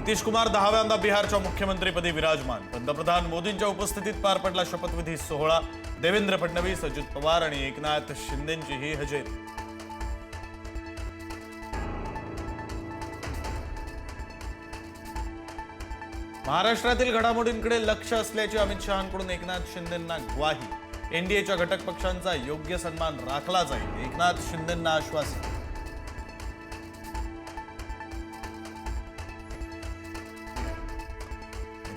नितीश कुमार दहाव्यांदा बिहारच्या मुख्यमंत्रीपदी विराजमान. पंतप्रधान मोदींच्या उपस्थितीत पार पडला शपथविधी सोहळा. देवेंद्र फडणवीस अजित पवार आणि एकनाथ शिंदेंचीही हजेरी. महाराष्ट्रातील घडामोडींकडे लक्ष असल्याची अमित शहाकडून एकनाथ शिंदेंना ग्वाही. एनडीएच्या घटक पक्षांचा योग्य सन्मान राखला जाईल. एकनाथ शिंदेंना आश्वासन.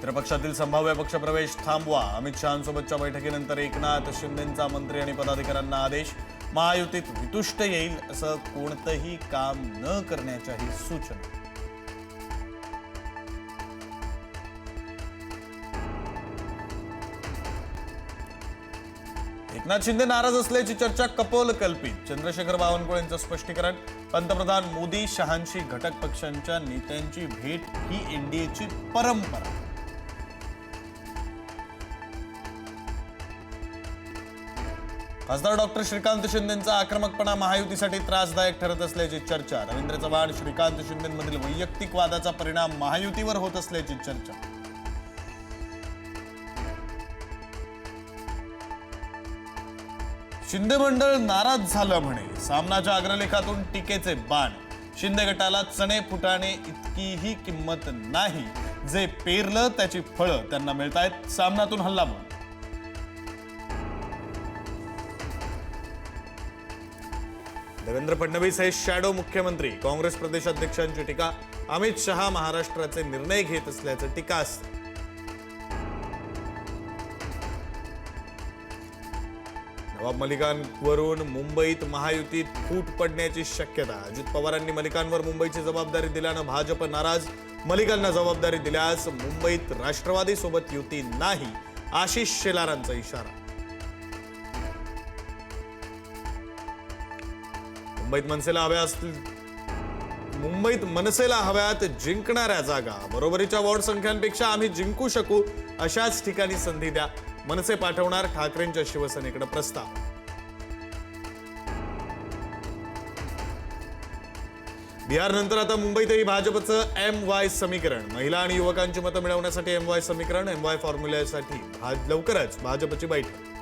मित्रपक्षातील संभाव्य पक्षप्रवेश थांबवा. अमित शहांसोबतच्या बैठकीनंतर एकनाथ शिंदेंचा मंत्री आणि पदाधिकाऱ्यांना आदेश. महायुतीत वितुष्ट येईल असं कोणतंही काम न करण्याच्याही सूचना. एकनाथ शिंदे नाराज असल्याची चर्चा कपोल कल्पित. चंद्रशेखर बावनकुळेंचं स्पष्टीकरण. पंतप्रधान मोदी शहांशी घटक पक्षांच्या नेत्यांची भेट ही एनडीएची परंपरा. खासदार डॉक्टर श्रीकांत शिंदेचा आक्रमकपणा महायुतीसाठी त्रासदायक ठरत असल्याची चर्चा. रवींद्र चव्हाण श्रीकांत शिंदेमधील वैयक्तिक वादाचा परिणाम महायुतीवर होत असल्याची चर्चा. शिंदे मंडळ नाराज झालं म्हणे. सामनाच्या अग्रलेखातून टीकेचे बाण. शिंदे गटाला चणे फुटाणे इतकीही किंमत नाही. जे पेरलं त्याची फळं त्यांना मिळतायत. सामनातून हल्ला देवेंद्र फडणवीस हे शॅडो मुख्यमंत्री काँग्रेस प्रदेशाध्यक्षांची टीका. अमित शहा महाराष्ट्राचे निर्णय घेत असल्याचं टीका असते नवाब मलिकांवरून मुंबईत महायुतीत फूट पडण्याची शक्यता. अजित पवारांनी मलिकांवर मुंबईची जबाबदारी दिल्यानं भाजप नाराज. मलिकांना जबाबदारी दिल्यास मुंबईत राष्ट्रवादी सोबत युती नाही आशिष शेलारांचा इशारा. मुंबईत मनसेला हव्या असतील. मुंबईत मनसेला हव्यात जिंकणाऱ्या जागा. बरोबरीच्या वॉर्ड संख्यांपेक्षा आम्ही जिंकू शकू अशाच ठिकाणी संधी द्या. मनसे पाठवणार ठाकरेंच्या शिवसेनेकडे प्रस्ताव. बिहारनंतर आता मुंबईतही भाजपचं एम वाय समीकरण. महिला आणि युवकांची मतं मिळवण्यासाठी एम वाय समीकरण एम वाय फॉर्म्युल्यासाठी. लवकरच भाजपची बैठक.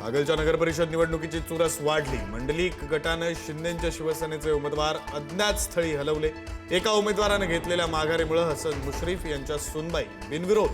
कागलच्या नगरपरिषद निवडणुकीची चुरस वाढली. मंडलिक गटानं शिंदेच्या शिवसेनेचे उमेदवार अज्ञात स्थळी हलवले. एका उमेदवारानं घेतलेल्या माघारीमुळे हसन मुश्रीफ यांच्या सुनबाई. बिनविरोध.